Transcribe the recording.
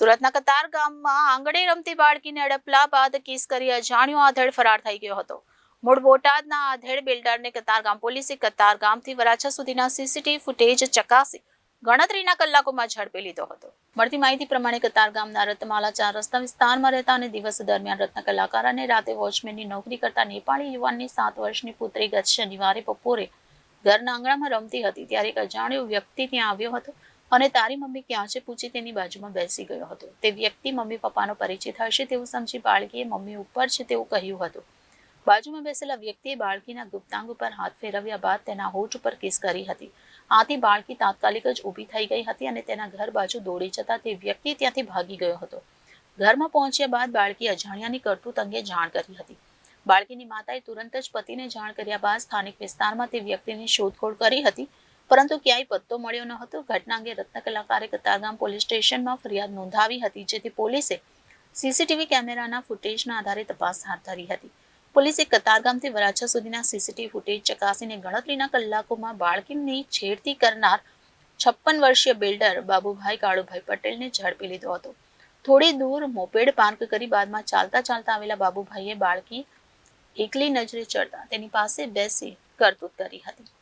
સુરતના કતાર ગામમાં આંગણે રમતી બાળકીને અડપલા બાદ કિસ કરી અજાણ્યો આધેડ ફરાર થઈ ગયો હતો. મૂળ બોટાદના આધેડ બિલ્ડરને કતાર ગામ પોલીસે કતાર ગામથી વરાછા સુધીના સીસીટીવી ફૂટેજ ચકાસી ગણતરીના કલાકોમાં ઝડપી લીધો હતો. મળતી માહિતી પ્રમાણે કતાર ગામના રત્નમાલા ચાર રસ્તા વિસ્તારમાં રહેતા અને દિવસ દરમિયાન રત્ન કલાકાર અને રાતે વોચમેનની નોકરી કરતા નેપાળી યુવાનની સાત વર્ષની પુત્રી ગત શનિવારે બપોરે ઘરના આંગણામાં રમતી હતી, ત્યારે એક અજાણ્યો વ્યક્તિ ત્યાં આવ્યો હતો. અને તારી મમ્મી ક્યાં છે? પૂછી તેની બાજુમાં બેસી ગયો હતો. તે વ્યક્તિ મમ્મી પપ્પાનો પરિચિત હશે તેવું સમજી બાળકીએ મમ્મી ઉપર છે તેવું કહ્યું હતું. બાજુમાં બેસેલા વ્યક્તિએ બાળકીના ગુપ્તાંગ ઉપર હાથ ફેરવ્યા બાદ તેના હોઠ ઉપર કિસ કરી હતી. આથી બાળકી તાત્કાલિક જ ઊભી થઈ ગઈ હતી અને તેના ઘર બાજુ દોડી જતા તે વ્યક્તિ ત્યાંથી ભાગી ગયો હતો. ઘરમાં પહોંચ્યા બાદ બાળકી અજાણ્યાની કરતૂત અંગે જાણ કરી હતી. બાળકીની માતાએ તુરંત જ પતિને જાણ કર્યા બાદ સ્થાનિક વિસ્તારમાં તે વ્યક્તિની શોધખોળ કરી હતી. પરંતુ ક્યાંય પત્તો મળ્યો ન હતો. ઘટના અંગે રત્ન કતારગામ પોલીસ સ્ટેશનમાં ફરિયાદ નોંધાવી હતી, જેથી પોલીસે સીસીટીવી કેમેરાના ફૂટેજના આધારે તપાસ હાથ ધરી હતી. પોલીસે કતારગામથી વરાછા સુધીના સીસીટીવી ફૂટેજ ચકાસીને ગણતરીના કલાકોમાં બાળકીની છેડતી કરનાર છપ્પન વર્ષીય બિલ્ડર બાબુભાઈ કાળુભાઈ પટેલને ઝડપી લીધો હતો. થોડી દૂર મોપેડ પાર્ક કરી બાદમાં ચાલતા ચાલતા આવેલા બાબુભાઈએ બાળકી એકલી નજરે ચડતા તેની પાસે બેસી કરતૂત કરી હતી.